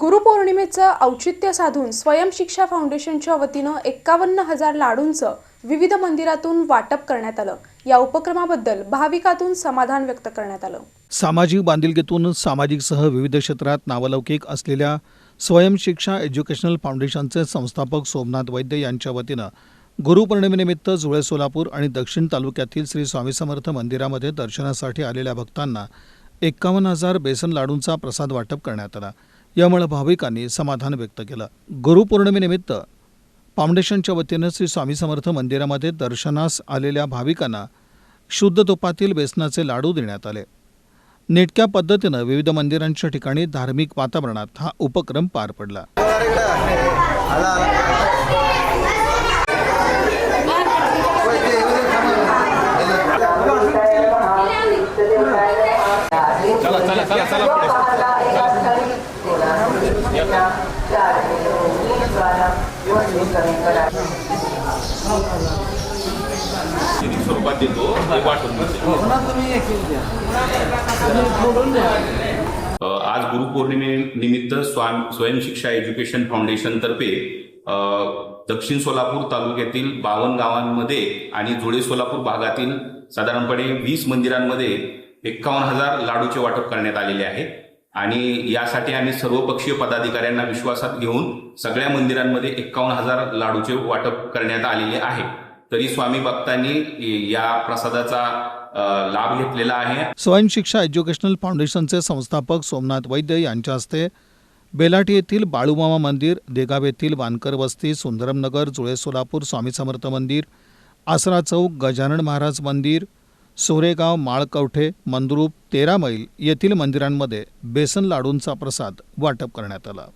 गुरुपौर्णिमेचं औचित्य साधून स्वयंशिक्षा फाउंडेशनच्या वतीनं एक्कावन्न हजार लाडूंचं विविध मंदिरातून वाटप करण्यात आलं. या उपक्रमाबद्दल भाविकातून समाधान व्यक्त करण्यात आलं. सामाजिक बांधिलकीतून सामाजिक सह विविध क्षेत्रात नावलौकिक असलेल्या स्वयंशिक्षा एज्युकेशनल फाउंडेशनचे संस्थापक सोमनाथ वैद्य यांच्या वतीनं गुरुपौर्णिमेनिमित्त जुळे सोलापूर आणि दक्षिण तालुक्यातील श्री स्वामी समर्थ मंदिरामध्ये दर्शनासाठी आलेल्या भक्तांना एक्कावन्न हजार बेसन लाडूंचा प्रसाद वाटप करण्यात आला. यामुळे भाविकांनी समाधान व्यक्त केलं. गुरुपौर्णिमेनिमित्त फाउंडेशनच्या वतीनं श्री स्वामी समर्थ मंदिरामध्ये दर्शनास आलेल्या भाविकांना शुद्ध तुपातील बेसनाचे लाडू देण्यात आले. नेटक्या पद्धतीनं विविध मंदिरांच्या ठिकाणी धार्मिक वातावरणात हा उपक्रम पार पडला. आज स्वरूपात देतो ते वाटून देतो. आज गुरुपौर्णिमेनिमित्त स्वाम स्वयंशिक्षा एज्युकेशन फाउंडेशन तर्फे दक्षिण सोलापूर तालुक्यातील बावन्न गावांमध्ये आणि जुळे सोलापूर भागातील साधारणपणे वीस मंदिरांमध्ये एक्कावन्न हजार लाडूचे वाटप करण्यात आलेले आहे. आणि यासाठी आम्ही सर्वपक्षीय पदाधिकाऱ्यांना विश्वासात घेऊन सगळ्या मंदिरांमध्ये एक्कावन्न हजार लाडूचे वाटप करण्यात आलेले आहे. तरी स्वामी भक्तांनी या प्रसादाचा लाभ घेतलेला आहे. स्वयंशिक्षा एज्युकेशनल फाउंडेशनचे संस्थापक सोमनाथ वैद्य यांच्या हस्ते बेलाटी येथील बाळूमामा मंदिर देगाव येथील वानकर वस्ती सुंदरमनगर जुळे सोलापूर स्वामी समर्थ मंदिर आसरा चौक गजानन महाराज मंदिर सोरेगाव माळकवठे मंद्रूप तेरा मैल येथील मंदिरांमध्ये बेसन लाडूंचा प्रसाद वाटप करण्यात आला.